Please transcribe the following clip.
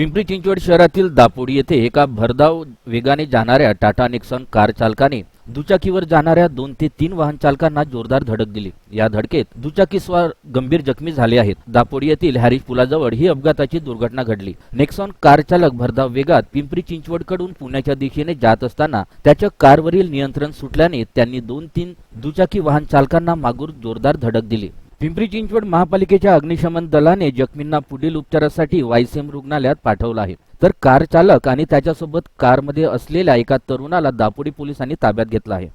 पिंपरी चिंचवड शहरातील दापोडी येथे एका भरधाव वेगाने जाणाऱ्या टाटा नेक्सॉन कार चालकाने दुचाकीवर जाणाऱ्या दोन ते तीन वाहन चालकांना जोरदार धडक दिली. या धडकेत दुचाकीस्वार गंभीर जखमी झाले आहेत. दापोडी येथील हॅरिस पुलाजवळ ही अपघाताची दुर्घटना घडली. नेक्सॉन कार चालक भरधाव वेगात पिंपरी चिंचवडकडून पुण्याच्या दिशेने जात असताना त्याच्या कारवरील नियंत्रण सुटल्याने त्यांनी दोन तीन दुचाकी वाहन चालकांना मागून जोरदार धडक दिली. पिंपरी चिंचवड महापालिकेच्या अग्निशमन दलाने जखमींना पुढील उपचारासाठी वायसीएम रुग्णालयात पाठवलं आहे. तर कार चालक आणि त्याच्यासोबत कारमध्ये असलेल्या एका तरुणाला दापोडी पोलिसांनी ताब्यात घेतला आहे.